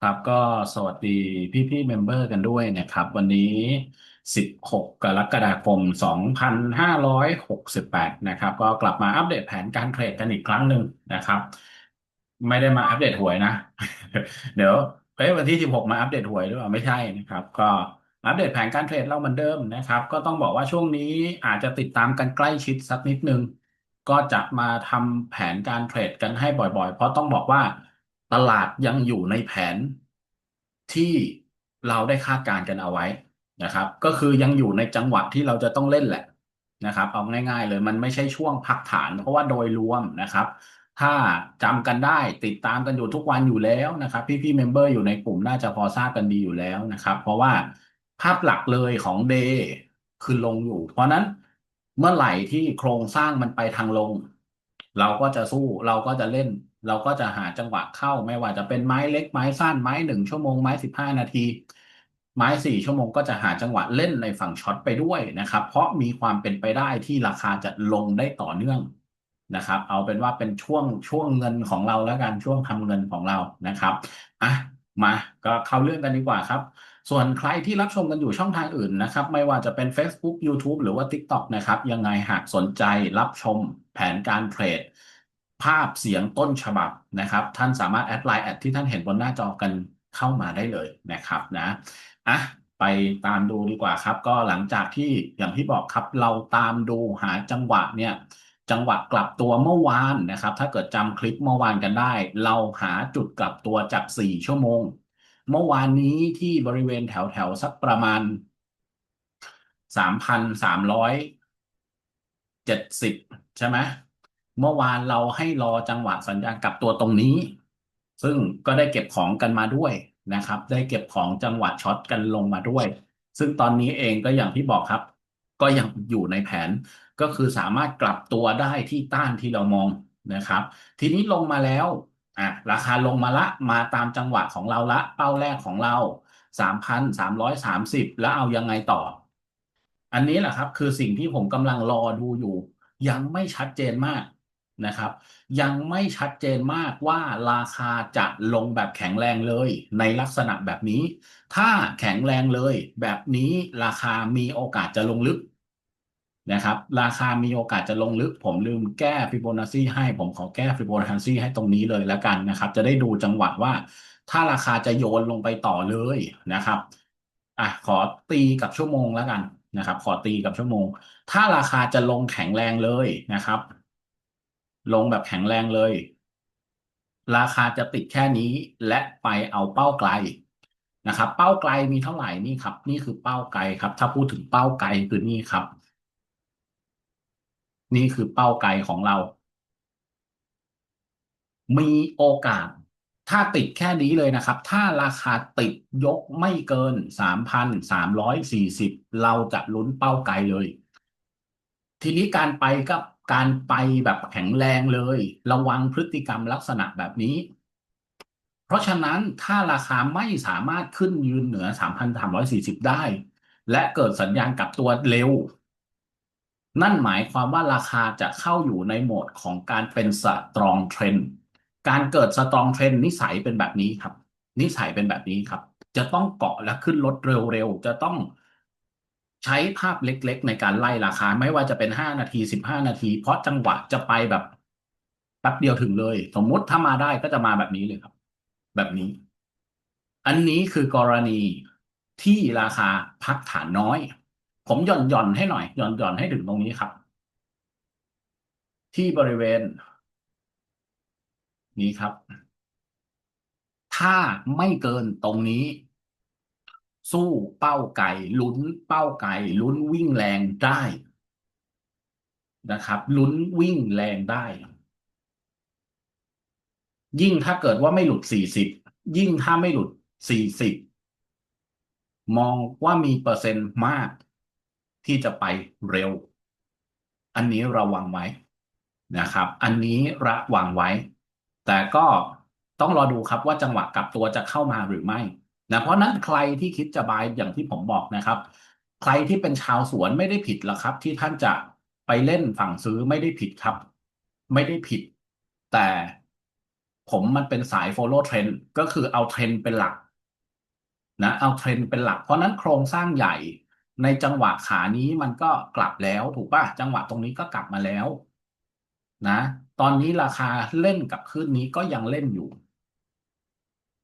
ครับก็สวัสดีพี่พี่เมมเบอร์กันด้วยนะครับ วันนี้ 16 กรกฎาคม 2568 นะครับ ก็กลับมาอัปเดตแผนการเทรดกันอีกครั้งหนึ่งนะครับ ไม่ได้มาอัปเดตหวยนะ เดี๋ยวเอ้ยวันที่ 16 มาอัปเดตหวยหรือเปล่าไม่ใช่นะครับ ก็อัปเดตแผนการเทรดเราเหมือนเดิมนะครับ ก็ต้องบอกว่าช่วงนี้อาจจะติดตามกันใกล้ชิดสักนิดนึงก็จะมาทำแผนการเทรดกันให้บ่อยๆ เพราะต้องบอกว่า ตลาดยังอยู่ในแผนที่เราได้คาดการณ์กันเอาไว้นะครับ ก็คือยังอยู่ในจังหวะที่เราจะต้องเล่นแหละนะครับ เอาง่าย ๆ เลยมันไม่ใช่ช่วงพักฐาน เพราะว่าโดยรวมนะครับ ถ้าจำกันได้ติดตามกันอยู่ทุกวันอยู่แล้วนะครับ พี่ๆเมมเบอร์อยู่ในกลุ่มน่าจะพอทราบกันดีอยู่แล้วนะครับ เพราะว่าภาพหลักเลยของเดย์คือลงอยู่ เพราะนั้นเมื่อไหร่ที่โครงสร้างมันไปทางลง เราก็จะสู้เราก็จะเล่นเราก็จะหาจังหวะเข้าไม่ว่าจะเป็นไม้เล็กไม้สั้นไม้หนึ่งชั่วโมงไม้สิบห้านาที ไม้สี่ชั่วโมงก็จะหาจังหวะเล่นในฝั่งช็อตไปด้วยนะครับ เพราะมีความเป็นไปได้ที่ราคาจะลงได้ต่อเนื่องนะครับ เอาเป็นว่าเป็นช่วงช่วงเงินของเราแล้วกันช่วงทำเงินของเรานะครับอะมาก็เข้าเรื่องกันดีกว่าครับ ส่วนใครที่รับชมกันอยู่ช่องทางอื่นนะครับ ไม่ว่าจะเป็น Facebook YouTube หรือว่า TikTok นะครับ ยังไงหากสนใจรับชมแผนการเทรด ภาพเสียงต้นฉบับนะครับ ท่านสามารถแอดไลน์แอดที่ท่านเห็นบนหน้าจอกันเข้ามาได้เลยนะครับนะอะไปตามดูดีกว่าครับ ก็หลังจากที่อย่างที่บอกครับ เราตามดูหาจังหวะเนี่ยจังหวะกลับตัวเมื่อวานนะครับ ถ้าเกิดจำคลิปเมื่อวานกันได้ เราหาจุดกลับตัวจาก 4 ชั่วโมง เมื่อวานนี้ที่บริเวณแถวแถวสักประมาณ 3,370 ใช่ไหม เมื่อวานเราให้รอจังหวะสัญญาณกลับตัวตรงนี้ ซึ่งก็ได้เก็บของกันมาด้วยนะครับ ได้เก็บของจังหวะช็อตกันลงมาด้วย ซึ่งตอนนี้เองก็อย่างที่บอกครับ ก็ยังอยู่ในแผนก็คือสามารถกลับตัวได้ที่ต้านที่เรามองนะครับ ทีนี้ลงมาแล้วอะราคาลงมาละมาตามจังหวะของเราละเป้าแรกของเรา3,330แล้วเอายังไงต่อ อันนี้แหละครับ คือสิ่งที่ผมกำลังรอดูอยู่ ยังไม่ชัดเจนมาก นะครับ ยังไม่ชัดเจนมากว่าราคาจะลงแบบแข็งแรงเลย ในลักษณะแบบนี้ ถ้าแข็งแรงเลย แบบนี้ราคามีโอกาสจะลงลึกนะครับ ราคามีโอกาสจะลงลึก ผมลืมแก้ฟิโบนัชชีให้ผมขอแก้ฟิโบนัชชีให้ตรงนี้เลยแล้วกันนะครับ จะได้ดูจังหวะว่า ถ้าราคาจะโยนลงไปต่อเลยนะครับอะขอตีกับชั่วโมงแล้วกันนะครับ ขอตีกับชั่วโมง ถ้าราคาจะลงแข็งแรงเลยนะครับ ลงแบบแข็งแรงเลย ราคาจะติดแค่นี้และไปเอาเป้าไกลนะครับ เป้าไกลมีเท่าไหร่นี่ครับ นี่คือเป้าไกลครับ ถ้าพูดถึงเป้าไกลคือนี่ครับ นี่คือเป้าไกลของเรา มีโอกาส ถ้าติดแค่นี้เลยนะครับ ถ้าราคาติดยกไม่เกิน3,340เราจะลุ้นเป้าไกลเลย ทีนี้การไปกับ การไปแบบแข็งแรงเลย ระวังพฤติกรรมลักษณะแบบนี้ เพราะฉะนั้นถ้าราคาไม่สามารถขึ้นยืนเหนือ 3,340 ได้ และเกิดสัญญาณกลับตัวเร็ว นั่นหมายความว่าราคาจะเข้าอยู่ในโหมดของการเป็นสตรองเทรนการเกิดสตรองเทรนนิสัยเป็นแบบนี้ครับ นิสัยเป็นแบบนี้ครับ จะต้องเกาะและขึ้นรถเร็วๆ จะต้อง ใช้ภาพเล็ก ๆ ในการไล่ราคา ไม่ว่าจะเป็น5นาที15นาที เพราะจังหวะจะไปแบบแป๊บเดียวถึงเลย สมมุติถ้ามาได้ก็จะมาแบบนี้เลยครับ แบบนี้ อันนี้คือกรณีที่ราคาพักฐานน้อย ผมหย่อนหย่อนให้หน่อยหย่อนหย่อนให้ถึงตรงนี้ครับ ที่บริเวณ นี้ครับ ถ้าไม่เกินตรงนี้ สู้เป้าไก่ลุ้นเป้าไก่ลุ้นวิ่งแรงได้นะครับ ลุ้นวิ่งแรงได้ ยิ่งถ้าเกิดว่าไม่หลุดสี่สิบยิ่งถ้าไม่หลุดสี่สิบมองว่ามีเปอร์เซ็นต์มาก ที่จะไปเร็ว อันนี้ระวังไว้นะครับ อันนี้ระวังไว้ แต่ก็ต้องรอดูครับว่าจังหวะกลับตัวจะเข้ามาหรือไม่ นะเพราะนั้นใครที่คิดจะบายอย่างที่ผมบอกนะครับ ใครที่เป็นชาวสวนไม่ได้ผิดหรอกครับ ที่ท่านจะไปเล่นฝั่งซื้อไม่ได้ผิดครับ ไม่ได้ผิด แต่ผมมันเป็นสาย follow trend ก็คือเอาเทรนเป็นหลักนะเอาเทรนเป็นหลัก เพราะนั้นโครงสร้างใหญ่ในจังหวะขานี้มันก็กลับแล้วถูกป่ะจังหวะตรงนี้ก็กลับมาแล้ว นะ ตอนนี้ราคาเล่นกับขึ้นนี้ก็ยังเล่นอยู่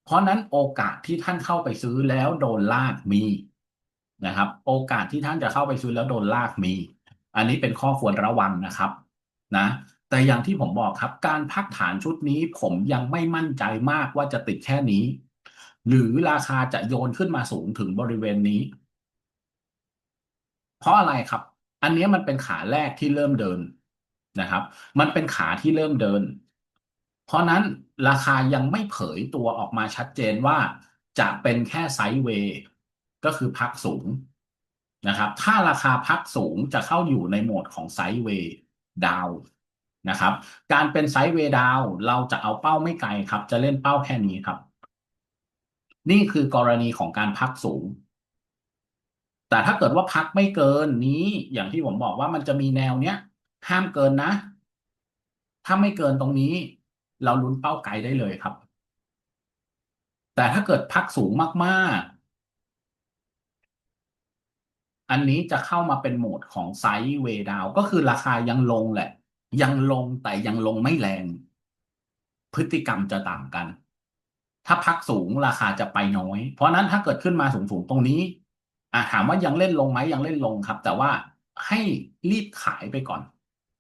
เพราะนั้นโอกาสที่ท่านเข้าไปซื้อแล้วโดนลากมีนะครับ โอกาสที่ท่านจะเข้าไปซื้อแล้วโดนลากมี อันนี้เป็นข้อควรระวังนะครับนะแต่อย่างที่ผมบอกครับ การพักฐานชุดนี้ผมยังไม่มั่นใจมากว่าจะติดแค่นี้ หรือราคาจะโยนขึ้นมาสูงถึงบริเวณนี้ เพราะอะไรครับ อันนี้มันเป็นขาแรกที่เริ่มเดินนะครับ มันเป็นขาที่เริ่มเดิน เพราะนั้นราคายังไม่เผยตัวออกมาชัดเจนว่าจะเป็นแค่ไซด์เวย์ก็คือพักสูงนะครับ ถ้าราคาพักสูงจะเข้าอยู่ในโหมดของไซด์เวย์ดาวนะครับ การเป็นไซด์เวย์ดาวเราจะเอาเป้าไม่ไกลครับ จะเล่นเป้าแค่นี้ครับ นี่คือกรณีของการพักสูง แต่ถ้าเกิดว่าพักไม่เกินนี้อย่างที่ผมบอกว่ามันจะมีแนวเนี้ยห้ามเกินนะ ถ้าไม่เกินตรงนี้ เราลุ้นเป้าไกลได้เลยครับ แต่ถ้าเกิดพักสูงมากๆ อันนี้จะเข้ามาเป็นโหมดของไซด์เวดาวก็คือราคายังลงแหละ ยังลงแต่ยังลงไม่แรง พฤติกรรมจะต่างกัน ถ้าพักสูงราคาจะไปน้อย เพราะนั้นถ้าเกิดขึ้นมาสูงๆตรงนี้อ่าถามว่ายังเล่นลงไหมยังเล่นลงครับ แต่ว่าให้รีบขายไปก่อน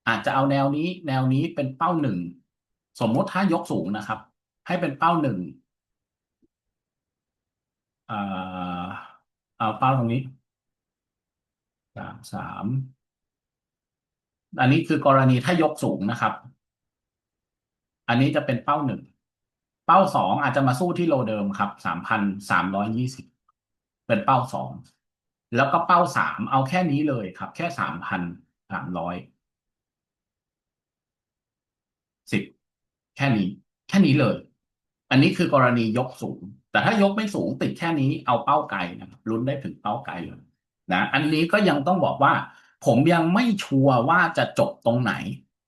อาจจะเอาแนวนี้ แนวนี้เป็นเป้าหนึ่ง สมมติถ้ายกสูงนะครับ ให้เป็นเป้าหนึ่งอ่าเอาเป้าตรงนี้สามสามอันนี้คือกรณีถ้ายกสูงนะครับ อันนี้จะเป็นเป้าหนึ่ง เป้าสองอาจจะมาสู้ที่โลเดิมครับสามพันสามร้อยยี่สิบเป็นเป้าสอง แล้วก็เป้าสามเอาแค่นี้เลยครับ แค่สามพันสามร้อยสิบ แค่นี้ แค่นี้เลย อันนี้คือกรณียกสูง แต่ถ้ายกไม่สูงติดแค่นี้เอาเป้าไกลนะครับลุ้นได้ถึงเป้าไกลเลยนะอันนี้ก็ยังต้องบอกว่า ผมยังไม่ชัวร์ว่าจะจบตรงไหน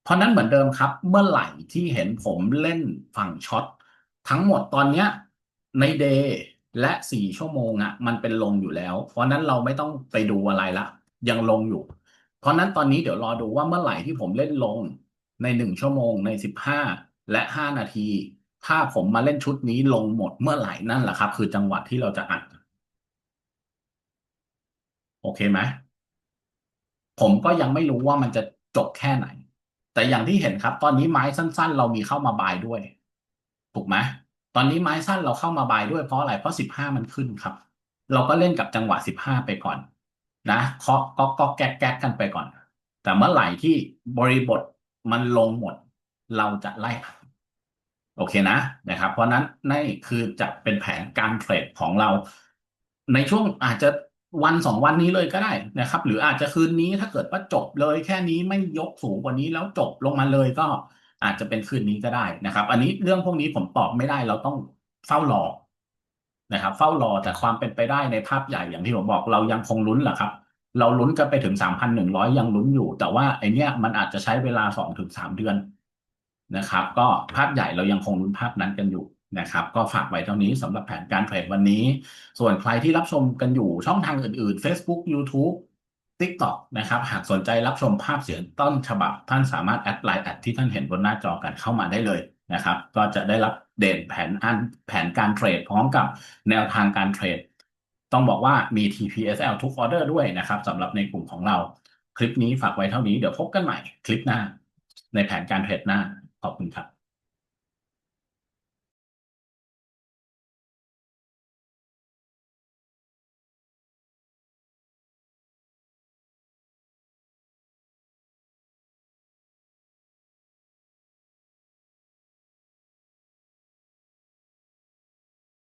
เพราะนั้นเหมือนเดิมครับ เมื่อไหร่ที่เห็นผมเล่นฝั่งช็อตทั้งหมดตอนเนี้ยในเดย์และสี่ชั่วโมงอะ่ะมันเป็นลงอยู่แล้ว เพราะนั้นเราไม่ต้องไปดูอะไรละยังลงอยู่ เพราะนั้นตอนนี้เดี๋ยวรอดูว่าเมื่อไหร่ที่ผมเล่นลงในหนึ่งชั่วโมงในสิบห้า และห้านาที ถ้าผมมาเล่นชุดนี้ลงหมดเมื่อไหร่นั่นแหละครับ คือจังหวะที่เราจะอัด โอเคไหมผมก็ยังไม่รู้ว่ามันจะจบแค่ไหน แต่อย่างที่เห็นครับ ตอนนี้ไม้สั้น ๆ เรามีเข้ามาบายด้วย ถูกไหมตอนนี้ไม้สั้นเราเข้ามาบายด้วยเพราะอะไรเพราะสิบห้ามันขึ้นครับ เราก็เล่นกับจังหวะสิบห้าไปก่อน นะเคาะก็ก็แก๊กแก๊กกันไปก่อน แต่เมื่อไหร่ที่บริบทมันลงหมด เราจะไล่โอเคนะนะครับ เพราะนั้นนี่คือจะเป็นแผนการเทรดของเรา ในช่วงอาจจะวันสองวันนี้เลยก็ได้นะครับ หรืออาจจะคืนนี้ถ้าเกิดว่าจบเลยแค่นี้ไม่ยกสูงกว่านี้แล้วจบลงมาเลยก็อาจจะเป็นคืนนี้ก็ได้นะครับ อันนี้เรื่องพวกนี้ผมตอบไม่ได้เราต้องเฝ้ารอนะครับ เฝ้ารอแต่ความเป็นไปได้ในภาพใหญ่อย่างที่ผมบอกเรายังคงลุ้นแหละครับ เราลุ้นกันไปถึงสามพันหนึ่งร้อยยังลุ้นอยู่ แต่ว่าไอเนี้ยมันอาจจะใช้เวลาสองถึงสามเดือน นะครับ ก็ภาพใหญ่เรายังคงลุ้นภาพนั้นกันอยู่นะครับ ก็ฝากไว้เท่านี้สำหรับแผนการเทรดวันนี้ ส่วนใครที่รับชมกันอยู่ช่องทางอื่น ๆ Facebook YouTube TikTok นะครับ หากสนใจรับชมภาพเสียงต้นฉบับ ท่านสามารถแอดไลน์แอดที่ท่านเห็นบนหน้าจอกันเข้ามาได้เลยนะครับ ก็จะได้รับเด่นแผนอันแผนการเทรดพร้อมกับแนวทางการเทรด ต้องบอกว่ามี TPSL ทุกออเดอร์ด้วยนะครับสำหรับในกลุ่มของเรา คลิปนี้ฝากไว้เท่านี้เดี๋ยวพบกันใหม่คลิปหน้า ในแผนการเทรดหน้า ขอบคุณครับ